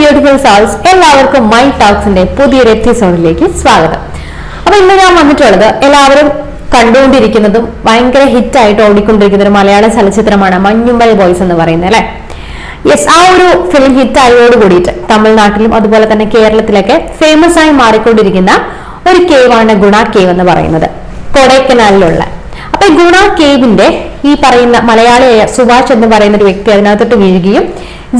Beautiful souls എല്ലാവർക്കും my ടോക്സിന്റെ പുതിയൊരു എപ്പിസോഡിലേക്ക് സ്വാഗതം. അപ്പൊ ഇന്ന് ഞാൻ വന്നിട്ടുള്ളത് എല്ലാവരും കണ്ടുകൊണ്ടിരിക്കുന്നതും ഭയങ്കര ഹിറ്റായിട്ട് ഓടിക്കൊണ്ടിരിക്കുന്ന ഒരു മലയാള ചലച്ചിത്രമാണ് മഞ്ഞുമ്മൽ ബോയ്സ് എന്ന് പറയുന്നത് അല്ലെ? യെസ് ആ ഒരു ഫിലിം ഹിറ്റ് ആയതോട് കൂടിയിട്ട് തമിഴ്നാട്ടിലും അതുപോലെ തന്നെ കേരളത്തിലൊക്കെ ഫേമസ് ആയി മാറിക്കൊണ്ടിരിക്കുന്ന ഒരു കേവാണ് ഗുണ കേവ് എന്ന് പറയുന്നത് കൊടൈക്കനാലിലുള്ള. അപ്പൊ ഗുണ കേവിന്റെ ഈ പറയുന്ന മലയാളിയായ സുഭാഷ് എന്ന് പറയുന്ന ഒരു വ്യക്തി അതിനകത്തോട്ട് വീഴുകയും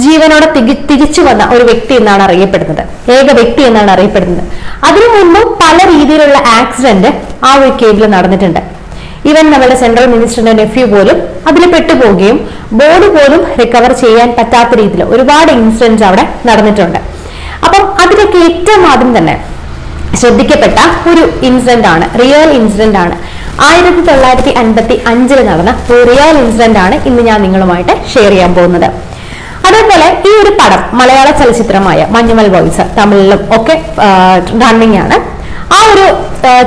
ജീവനോടെ തികി തിരിച്ചു വന്ന ഒരു വ്യക്തി എന്നാണ് അറിയപ്പെടുന്നത്. ഏക വ്യക്തി എന്നാണ് അറിയപ്പെടുന്നത്. അതിനു മുമ്പ് പല രീതിയിലുള്ള ആക്സിഡന്റ് ആ ഒരു കേവിൽ നടന്നിട്ടുണ്ട്. ഇവൻ നമ്മുടെ സെൻട്രൽ മിനിസ്റ്ററിന്റെ നെഫ്യൂ പോലും അതിൽ പെട്ടുപോവുകയും ബോഡി പോലും റിക്കവർ ചെയ്യാൻ പറ്റാത്ത രീതിയിൽ ഒരുപാട് ഇൻസിഡൻസ് അവിടെ നടന്നിട്ടുണ്ട്. അപ്പം അതിലൊക്കെ ഏറ്റവും ആദ്യം തന്നെ ശ്രദ്ധിക്കപ്പെട്ട ഒരു ഇൻസിഡന്റ് ആണ് റിയൽ ഇൻസിഡന്റ് ആണ്. ആയിരത്തി തൊള്ളായിരത്തി അൻപത്തി അഞ്ചിൽ നടന്ന ഒരു റിയൽ ഇൻസിഡന്റ് ആണ് ഇന്ന് ഞാൻ നിങ്ങളുമായിട്ട് ഷെയർ ചെയ്യാൻ പോകുന്നത്. അതേപോലെ ഈ ഒരു പടം മലയാള ചലച്ചിത്രമായ മഞ്ഞുമൽ ബോയ്സ് തമിഴിലും ഒക്കെ റണ്ണിങ് ആണ്. ആ ഒരു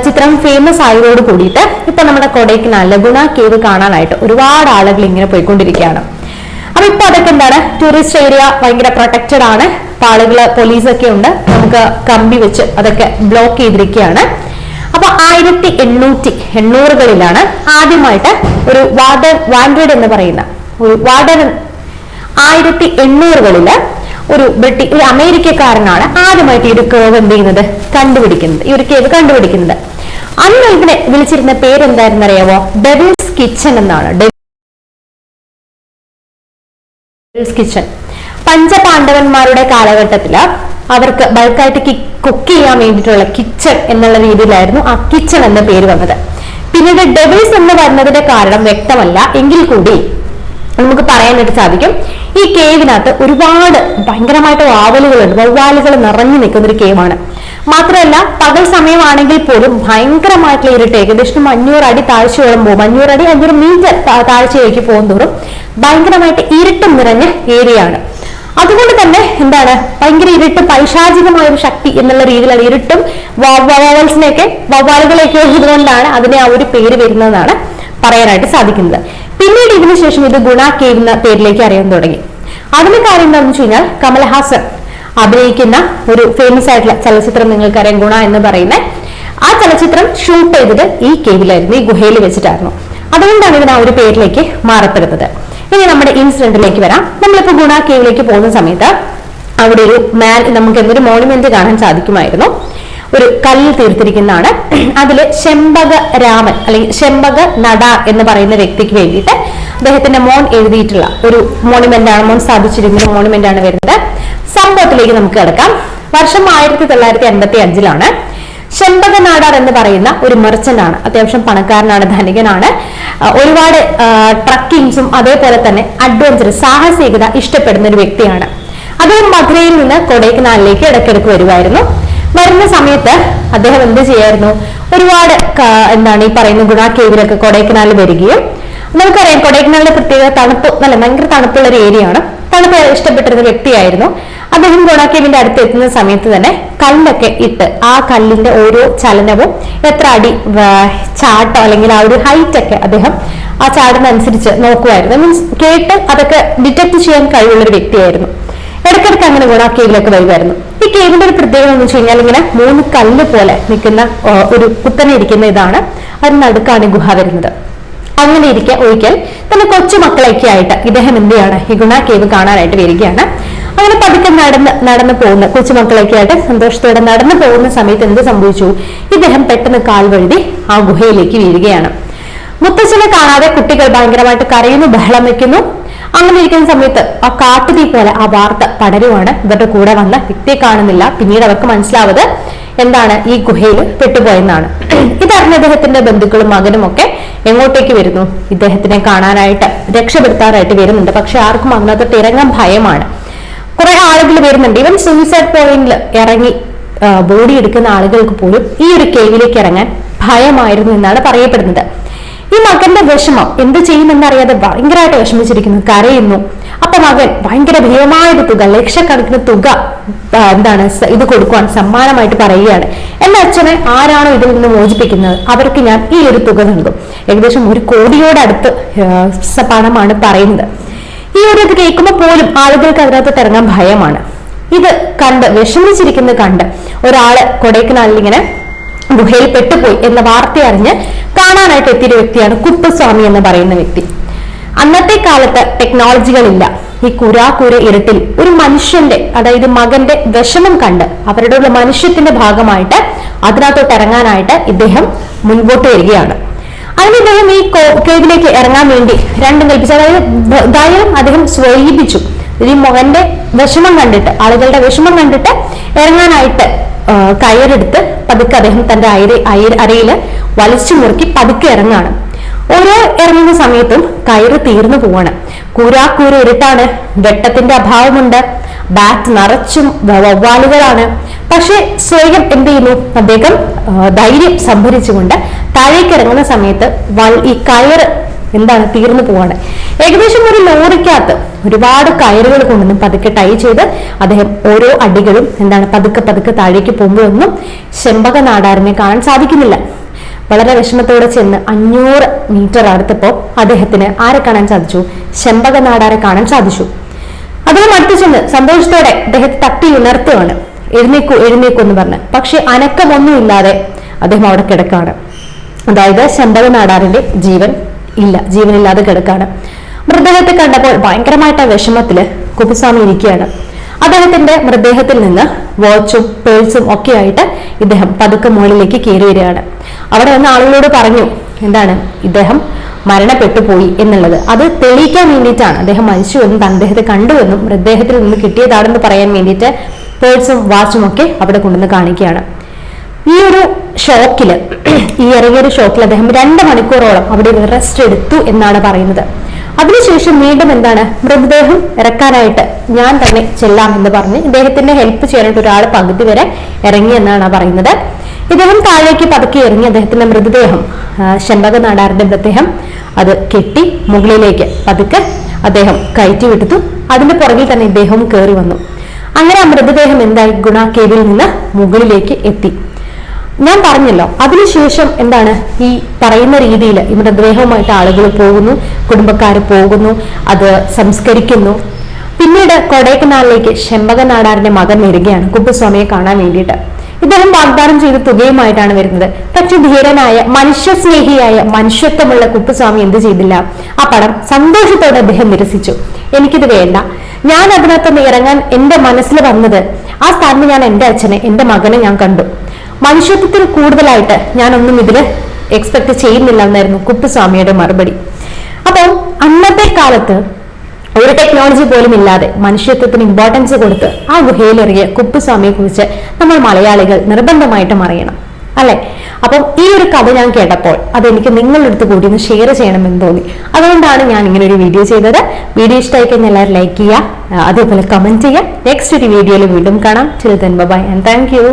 ചിത്രം ഫേമസ് ആയതോട് കൂടിയിട്ട് ഇപ്പൊ നമ്മുടെ കൊടൈക്കനാലിലെ ഗുണ കേവ് കാണാനായിട്ട് ഒരുപാട് ആളുകൾ ഇങ്ങനെ പോയിക്കൊണ്ടിരിക്കുകയാണ്. അപ്പൊ ഇപ്പൊ അതൊക്കെ എന്താണ്? ടൂറിസ്റ്റ് ഏരിയ ഭയങ്കര പ്രൊട്ടക്റ്റഡ് ആണ്. ആളുകൾ പോലീസൊക്കെ ഉണ്ട്. നമുക്ക് കമ്പി വെച്ച് അതൊക്കെ ബ്ലോക്ക് ചെയ്തിരിക്കുകയാണ്. അപ്പൊ ആയിരത്തി എണ്ണൂറ്റി എണ്ണൂറുകളിലാണ് ആദ്യമായിട്ട് ഒരു വാർഡൻ വാൻഡ്രഡ് എന്ന് പറയുന്ന ഒരു വാർഡൻ ആയിരത്തി എണ്ണൂറുകളിൽ ഒരു ബ്രിട്ടീഷ് ഒരു അമേരിക്കക്കാരനാണ് ആദ്യമായിട്ട് ഈ ഒരു കേവ് എന്ത് ചെയ്യുന്നത്? കണ്ടുപിടിക്കുന്നത്. ഈ ഒരു കേവ് കണ്ടുപിടിക്കുന്നത്. അന്ന് ഇതിനെ വിളിച്ചിരുന്ന പേരെന്തായിരുന്നു അറിയാമോ ഡെവിൾസ് കിച്ചൺ എന്നാണ്. ഡെവിൾസ് കിച്ചൺ പഞ്ചപാണ്ഡവന്മാരുടെ കാലഘട്ടത്തിൽ അവർക്ക് ബൾക്കായിട്ട് കുക്ക് ചെയ്യാൻ വേണ്ടിയിട്ടുള്ള കിച്ചൺ എന്നുള്ള രീതിയിലായിരുന്നു ആ കിച്ചൺ എന്ന പേര് വന്നത്. പിന്നീട് ഡെവിൾസ് എന്ന് വരുന്നതിന്റെ കാരണം വ്യക്തമല്ല. എങ്കിൽ കൂടി നമുക്ക് പറയാനായിട്ട് സാധിക്കും. ഈ കേവിനകത്ത് ഒരുപാട് ഭയങ്കരമായിട്ട് വാവലുകളുണ്ട്. വവ്വാലുകൾ നിറഞ്ഞു നിൽക്കുന്ന ഒരു കേവാണ് മാത്രമല്ല പകൽ സമയമാണെങ്കിൽ പോലും ഭയങ്കരമായിട്ടുള്ള ഇരുട്ട്. ഏകദേശം അഞ്ഞൂറ് അടി താഴ്ചയോളം പോകും. അഞ്ഞൂറ് അടി അഞ്ഞൂറ് മീറ്റർ താഴ്ചയിലേക്ക് പോകും തോറും ഭയങ്കരമായിട്ട് ഇരുട്ടും നിറഞ്ഞ ഏരിയ ആണ്. അതുകൊണ്ട് തന്നെ എന്താണ്? ഭയങ്കര ഇരുട്ട് പൈശാചികമായ ഒരു ശക്തി എന്നുള്ള രീതിയിലാണ് ഇരുട്ടും വവ്വാൽസിനെയൊക്കെ വവ്വാലുകളെയൊക്കെ ഉള്ളതുകൊണ്ടാണ് അതിനെ ആ ഒരു പേര് വരുന്നതെന്നാണ് പറയാനായിട്ട് സാധിക്കുന്നത്. പിന്നീട് ഇതിനു ശേഷം ഇത് ഗുണ കേവ് എന്ന പേരിലേക്ക് അറിയാൻ തുടങ്ങി. അതിന് കാര്യം എന്താണെന്ന് വെച്ച് കഴിഞ്ഞാൽ കമൽഹാസൻ അഭിനയിക്കുന്ന ഒരു ഫേമസ് ആയിട്ടുള്ള ചലച്ചിത്രം നിങ്ങൾക്കറിയാം ഗുണ എന്ന് പറയുന്ന. ആ ചലച്ചിത്രം ഷൂട്ട് ചെയ്തത് ഈ കേവിലായിരുന്നു ഈ ഗുഹയിൽ വെച്ചിട്ടായിരുന്നു. അതുകൊണ്ടാണ് ഇതിന് ആ ഒരു പേരിലേക്ക് മാറപ്പെടുന്നത്. ഇനി നമ്മുടെ ഇൻസിഡന്റിലേക്ക് വരാം. നമ്മളിപ്പോ ഗുണ കേവിലേക്ക് പോകുന്ന സമയത്ത് അവിടെ ഒരു മാൻ നമുക്ക് എന്തൊരു മോണുമെന്റ് കാണാൻ സാധിക്കുമായിരുന്നു. ഒരു കല്ലിൽ തീർത്തിരിക്കുന്നതാണ്. അതിൽ ശെമ്പക രാമൻ അല്ലെങ്കിൽ ശെമ്പക നട എന്ന് പറയുന്ന വ്യക്തിക്ക് വേണ്ടിയിട്ട് അദ്ദേഹത്തിന്റെ മോൻ എഴുതിയിട്ടുള്ള ഒരു മോണുമെന്റ് ആണ് മോൻ സ്ഥാപിച്ചിരിക്കുന്ന മോണുമെന്റ് ആണ് വരുന്നത്. സംഭവത്തിലേക്ക് നമുക്ക് കിടക്കാം. വർഷം ആയിരത്തി തൊള്ളായിരത്തി എൺപത്തി അഞ്ചിലാണ് ശെമ്പക നാടാർ എന്ന് പറയുന്ന ഒരു മെർച്ചന്റ് ആണ്. അത്യാവശ്യം പണക്കാരനാണ് ധനികനാണ്. ഒരുപാട് ട്രക്കിങ്സും അതേപോലെ തന്നെ അഡ്വഞ്ചർ സാഹസികത ഇഷ്ടപ്പെടുന്ന ഒരു വ്യക്തിയാണ്. അദ്ദേഹം മധുരയിൽ നിന്ന് കൊടൈക്കനാലിലേക്ക് ഇടയ്ക്കിടയ്ക്ക് വരുമായിരുന്നു. വരുന്ന സമയത്ത് അദ്ദേഹം എന്ത് ചെയ്യായിരുന്നു? ഒരുപാട് എന്താണ് ഈ പറയുന്ന ഗുണ കേവിലൊക്കെ കൊടൈക്കനാലിൽ വരികയും നമുക്കറിയാം കൊടൈക്കനാലിന്റെ പ്രത്യേക തണുപ്പ് നല്ല ഭയങ്കര തണുപ്പുള്ള ഒരു ഏരിയ ആണ്. തണുപ്പ് ഇഷ്ടപ്പെട്ടിരുന്ന വ്യക്തിയായിരുന്നു. അദ്ദേഹം ഗുണാക്കേവിന്റെ അടുത്ത് എത്തുന്ന സമയത്ത് തന്നെ കല്ലൊക്കെ ഇട്ട് ആ കല്ലിന്റെ ഓരോ ചലനവും എത്ര അടി ചാട്ടോ അല്ലെങ്കിൽ ആ ഒരു ഹൈറ്റ് ഒക്കെ അദ്ദേഹം ആ ചാടിനനുസരിച്ച് നോക്കുമായിരുന്നു. മീൻസ് കേട്ട് അതൊക്കെ ഡിറ്റക്ട് ചെയ്യാൻ കഴിവുള്ള ഒരു വ്യക്തിയായിരുന്നു. ഇടയ്ക്കിടയ്ക്ക് അങ്ങനെ ഗുണാക്കേവിലൊക്കെ കേവിലൊക്കെ വരുമായിരുന്നു. കേവിന്റെ ഒരു പ്രത്യേകത എന്ന് വെച്ച് കഴിഞ്ഞാൽ ഇങ്ങനെ മൂന്ന് കല്ല് പോലെ നിൽക്കുന്ന ഒരു കുത്തനെ ഇരിക്കുന്ന ഇതാണ് അതിന് നടുക്കാണ് ഗുഹ വരുന്നത്. അങ്ങനെ ഇരിക്കെ ഒരിക്കൽ തന്റെ കൊച്ചുമക്കളൊക്കെ ആയിട്ട് ഇദ്ദേഹം എന്ത് ഈ ഗുണ കേവ് കാണാനായിട്ട് വരികയാണ്. അങ്ങനെ പതുക്കെ നടന്ന് നടന്നു പോകുന്ന കൊച്ചുമക്കളൊക്കെ ആയിട്ട് സന്തോഷത്തോടെ നടന്നു പോകുന്ന സമയത്ത് എന്ത് സംഭവിച്ചു? ഇദ്ദേഹം പെട്ടെന്ന് കാൽ വഴുതി ആ ഗുഹയിലേക്ക് വീഴുകയാണ്. മുത്തച്ഛനെ കാണാതെ കുട്ടികൾ ഭയങ്കരമായിട്ട് കരയുന്നു ബഹളം വെക്കുന്നു. അങ്ങനെ ഇരിക്കുന്ന സമയത്ത് ആ കാട്ടുതീ പോലെ ആ വാർത്ത പടരുവാണ്. ഇവരുടെ കൂടെ വന്ന വ്യക്തിയെ കാണുന്നില്ല. പിന്നീട് അവർക്ക് മനസ്സിലാവത് എന്താണ് ഈ ഗുഹയിൽ പെട്ടുപോയെന്നാണ്. ഇതറിഞ്ഞ അദ്ദേഹത്തിന്റെ ബന്ധുക്കളും മകനും ഒക്കെ എങ്ങോട്ടേക്ക് വരുന്നു? ഇദ്ദേഹത്തിനെ കാണാനായിട്ട് രക്ഷപ്പെടുത്താനായിട്ട് വരുന്നുണ്ട്. പക്ഷെ ആർക്കും അതിനകത്തോട്ട് ഇറങ്ങാൻ ഭയമാണ്. കുറെ ആളുകൾ വരുന്നുണ്ട്. ഇവൻ സൂയിസൈഡ് പോയിന്റിൽ ഇറങ്ങി ബോഡി എടുക്കുന്ന ആളുകൾക്ക് പോലും ഈ ഒരു കേവിലേക്ക് ഇറങ്ങാൻ ഭയമായിരുന്നു എന്നാണ് പറയപ്പെടുന്നത്. ഈ മകന്റെ വിഷമം എന്ത് ചെയ്യുമെന്നറിയാതെ ഭയങ്കരമായിട്ട് വിഷമിച്ചിരിക്കുന്നു കരയുന്നു. അപ്പൊ മകൻ ഭയങ്കര ഭീമമായ ഒരു തുക ലക്ഷക്കണക്കിന് തുക എന്താണ് ഇത് കൊടുക്കുവാൻ സമ്മാനമായിട്ട് പറയുകയാണ്. എന്റെ അച്ഛനെ ആരാണോ ഇതിൽ നിന്ന് മോചിപ്പിക്കുന്നത്? അവർക്ക് ഞാൻ ഈ ഒരു തുക നൽകും. ഏകദേശം ഒരു കോടിയോടടുത്ത് പണമാണ് പറയുന്നത്. ഈ ഒരു ഇത് കേൾക്കുമ്പോൾ പോലും ആളുകൾക്ക് അതിനകത്ത് ഇറങ്ങാൻ ഭയമാണ്. ഇത് കണ്ട് വിഷമിച്ചിരിക്കുന്നത് കണ്ട് ഒരാൾ കൊടൈക്കനാലിൽ ഇങ്ങനെ ഗുഹയിൽ പെട്ടുപോയി എന്ന വാർത്ത അറിഞ്ഞ് കാണാനായിട്ട് എത്തിയൊരു വ്യക്തിയാണ് കുപ്പസ്വാമി എന്ന് പറയുന്ന വ്യക്തി. അന്നത്തെ കാലത്ത് ടെക്നോളജികളില്ല ഈ കുരാക്കുര ഇരുട്ടിൽ ഒരു മനുഷ്യന്റെ അതായത് മകന്റെ വിഷമം കണ്ട് അവരുടെ മനുഷ്യത്തിന്റെ ഭാഗമായിട്ട് അതിനകത്തോട്ട് ഇറങ്ങാനായിട്ട് ഇദ്ദേഹം മുൻപോട്ട് വരികയാണ്. അതിന് ഇദ്ദേഹം ഈ കേവിലേക്ക് ഇറങ്ങാൻ വേണ്ടി രണ്ടും കൽപ്പിച്ചു. അതായത് ധൈര്യം അദ്ദേഹം സ്വയിപ്പിച്ചു ഈ മകന്റെ വിഷമം കണ്ടിട്ട് ആളുകളുടെ വിഷമം കണ്ടിട്ട് ഇറങ്ങാനായിട്ട് കയറെടുത്ത് പതുക്കെ അദ്ദേഹം തന്റെ അയര അയ- അരയിൽ വലിച്ചു മുറുക്കി പതുക്കെ ഇറങ്ങാണ്. ഓരോ ഇറങ്ങുന്ന സമയത്തും കയറ് തീർന്നു പോവാണ്. കൂരാക്കൂര ഇരുട്ടാണ് വെട്ടത്തിന്റെ അഭാവമുണ്ട്. ബാറ്റ് നിറച്ചും വവ്വാലുകളാണ്. പക്ഷെ സ്വയം എന്ത് ചെയ്യുന്നു? അദ്ദേഹം ധൈര്യം സംഭരിച്ചുകൊണ്ട് താഴേക്ക് ഇറങ്ങുന്ന സമയത്ത് ഈ കയറ് എന്താണ് തീർന്നു പോവാണ്. ഏകദേശം ഒരു ലോറിക്കകത്ത് ഒരുപാട് കയറുകൾ കൊണ്ടുവന്ന് പതുക്കെ ടൈ ചെയ്ത് അദ്ദേഹം ഓരോ അടികളും എന്താണ് പതുക്കെ പതുക്കെ താഴേക്ക് പോകുമ്പോഴൊന്നും ചെമ്പക നാടാറിനെ കാണാൻ സാധിക്കുന്നില്ല. വളരെ വിഷമത്തോടെ ചെന്ന് അഞ്ഞൂറ് മീറ്റർ അടുത്തപ്പോ അദ്ദേഹത്തിന് ആരെ കാണാൻ സാധിച്ചു? ചെമ്പക നാടാരെ കാണാൻ സാധിച്ചു. അദ്ദേഹം അടുത്ത് ചെന്ന് സന്തോഷത്തോടെ അദ്ദേഹത്തെ തട്ടി ഉണർത്തുകയാണ്. എഴുന്നേക്കൂ എഴുന്നേക്കൂ എന്ന് പറഞ്ഞ്. പക്ഷെ അനക്കമൊന്നുമില്ലാതെ അദ്ദേഹം അവിടെ കിടക്കാണ് അതായത് ശമ്പക നാടാറിന്റെ ജീവൻ ഇല്ല ജീവനില്ലാതെ കിടക്കാണ്. മൃതദേഹത്തെ കണ്ടപ്പോൾ ഭയങ്കരമായിട്ട് വിഷമത്തിൽ കുപ്പുസ്വാമി ഇരിക്കുകയാണ്. അദ്ദേഹത്തിന്റെ മൃതദേഹത്തിൽ നിന്ന് വാച്ചും പേഴ്സും ഒക്കെ ആയിട്ട് ഇദ്ദേഹം പതുക്കെ മുകളിലേക്ക് കയറി വരികയാണ്. അവിടെ വന്ന ആളുകളോട് പറഞ്ഞു എന്താണ് ഇദ്ദേഹം മരണപ്പെട്ടു പോയി എന്നുള്ളത്? അത് തെളിയിക്കാൻ വേണ്ടിയിട്ടാണ്. അദ്ദേഹം മരിച്ചു മരിച്ചുവെന്നും അദ്ദേഹത്തെ കണ്ടുവെന്നും മൃതദേഹത്തിൽ നിന്ന് കിട്ടിയതാണെന്ന് പറയാൻ വേണ്ടിയിട്ട് പേഴ്സും വാച്ചും ഒക്കെ അവിടെ കൊണ്ടുവന്ന് കാണിക്കുകയാണ്. ഈ ഒരു ഷോക്കിൽ. ഈ ഇറങ്ങിയൊരു ഷോക്കിൽ അദ്ദേഹം രണ്ട് മണിക്കൂറോളം അവിടെ റെസ്റ്റ് എടുത്തു എന്നാണ് പറയുന്നത്. അതിനുശേഷം വീണ്ടും എന്താണ്? മൃതദേഹം ഇറക്കാനായിട്ട് ഞാൻ തന്നെ ചെല്ലാം എന്ന് പറഞ്ഞ് ഇദ്ദേഹത്തിന്റെ ഹെൽപ്പ് ചെയ്യാനായിട്ട് ഒരാൾ പകുതി വരെ ഇറങ്ങി എന്നാണ് പറയുന്നത്. ഇദ്ദേഹം താഴേക്ക് പതുക്കി ഇറങ്ങി അദ്ദേഹത്തിന്റെ മൃതദേഹം ശമ്പക നാടാറിന്റെ മൃതദേഹം അത് കെട്ടി മുകളിലേക്ക് പതുക്കെ അദ്ദേഹം കയറ്റി വിട്ടു. അതിന്റെ പുറകിൽ തന്നെ ഇദ്ദേഹവും കയറി വന്നു. അങ്ങനെ ആ മൃതദേഹം എന്തായി? ഗുണ കേവിൽ നിന്ന് മുകളിലേക്ക് എത്തി. ഞാൻ പറഞ്ഞല്ലോ. അതിനുശേഷം എന്താണ്? ഈ പറയുന്ന രീതിയിൽ ഈ മൃതദേഹവുമായിട്ട് ആളുകൾ പോകുന്നു കുടുംബക്കാർ പോകുന്നു അത് സംസ്കരിക്കുന്നു. പിന്നീട് കൊടൈക്കനാലിലേക്ക് ശെമ്പക നാടാറിന്റെ മകൻ വരികയാണ് കുപ്പുസ്വാമിയെ കാണാൻ വേണ്ടിയിട്ട്. ഇദ്ദേഹം വാഗ്ദാനം ചെയ്ത തുകയുമായിട്ടാണ് വരുന്നത്. പക്ഷെ ധീരനായ മനുഷ്യസ്നേഹിയായ മനുഷ്യത്വമുള്ള കുപ്പുസ്വാമി എന്ത് ചെയ്തില്ല? ആ പടം സന്തോഷത്തോടെ അദ്ദേഹം നിരസിച്ചു. എനിക്കിത് വേണ്ട. ഞാൻ അതിനകത്ത് ഇറങ്ങാൻ എന്റെ മനസ്സിൽ വന്നത് ആ സ്ഥാനത്ത് ഞാൻ എന്റെ അച്ഛനെ എന്റെ മകനെ ഞാൻ കണ്ടു. മനുഷ്യത്വത്തിൽ കൂടുതലായിട്ട് ഞാനൊന്നും ഇതിൽ എക്സ്പെക്ട് ചെയ്യുന്നില്ല എന്നായിരുന്നു കുപ്പുസ്വാമിയുടെ മറുപടി. അപ്പോൾ അന്നത്തെ കാലത്ത് ഒരു ടെക്നോളജി പോലും ഇല്ലാതെ മനുഷ്യത്വത്തിന് ഇമ്പോർട്ടൻസ് കൊടുത്ത് ആ ഗുഹയിലിറങ്ങിയ കുപ്പുസ്വാമിയെ കുറിച്ച് നമ്മൾ മലയാളികൾ നിർബന്ധമായിട്ടും അറിയണം അല്ലെ? അപ്പം ഈ ഒരു കഥ ഞാൻ കേട്ടപ്പോൾ അതെനിക്ക് നിങ്ങളുടെ അടുത്ത് കൂടി ഒന്ന് ഷെയർ ചെയ്യണമെന്ന് തോന്നി. അതുകൊണ്ടാണ് ഞാൻ ഇങ്ങനെ ഒരു വീഡിയോ ചെയ്തത്. വീഡിയോ ഇഷ്ടമായി കഴിഞ്ഞാൽ എല്ലാവരും ലൈക്ക് ചെയ്യുക അതേപോലെ കമന്റ് ചെയ്യുക. നെക്സ്റ്റ് ഒരു വീഡിയോയിൽ വീണ്ടും കാണാം. ചിലതൻ ബൈ ആൻഡ് താങ്ക് യു